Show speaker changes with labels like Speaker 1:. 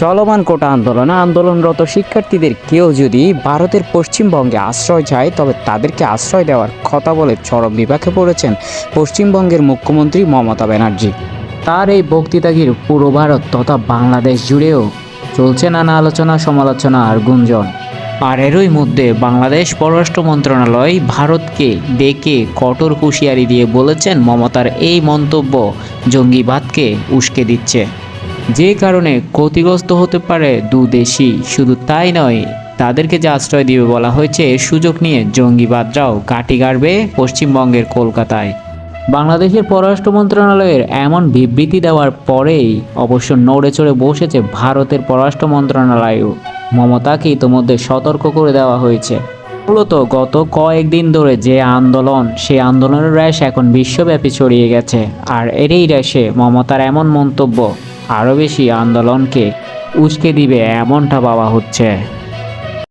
Speaker 1: চলমান কোটা আন্দোলনে, আন্দোলনরত শিক্ষার্থীদের কেউ যদি ভারতের পশ্চিমবঙ্গে আশ্রয় চায়, তবে তাদেরকে আশ্রয় দেওয়ার কথা বলে চরম বিপাকে পড়েছেন পশ্চিমবঙ্গের মুখ্যমন্ত্রী মমতা ব্যানার্জি। তার এই বক্তৃতাগির পুরো ভারত তথা বাংলাদেশ জুড়েও চলছে নানা আলোচনা, সমালোচনা আর গুঞ্জন। আর এরই মধ্যে বাংলাদেশ পররাষ্ট্র মন্ত্রণালয় ভারতকে ডেকে কঠোর হুঁশিয়ারি দিয়ে বলেছেন মমতার এই মন্তব্য জঙ্গিবাদকে উস্কে দিচ্ছে। যে কারণে ক্ষতিগ্রস্ত হতে পারে দু দেশই, শুধু তাই নয়, তাদেরকে যে আশ্রয় দিবে বলা হয়েছে, এর সুযোগ নিয়ে জঙ্গিবাদরাও কাটি গাড়বে পশ্চিমবঙ্গের কলকাতায়। বাংলাদেশের পররাষ্ট্র মন্ত্রণালয়ের এমন বিবৃতি দেওয়ার পরেই অবশ্য নড়ে চড়ে বসেছে ভারতের পররাষ্ট্র মন্ত্রণালয়ও মমতাকে ইতোমধ্যে সতর্ক করে দেওয়া হয়েছে। মূলত গত কয়েকদিন ধরে যে আন্দোলন সেই আন্দোলনের র্যাশ এখন বিশ্বব্যাপী ছড়িয়ে গেছে। আর এরই র্যাশে মমতার এমন মন্তব্য আরও বেশি আন্দোলনকে উস্কে দিবে এমনটা ভাবা হচ্ছে।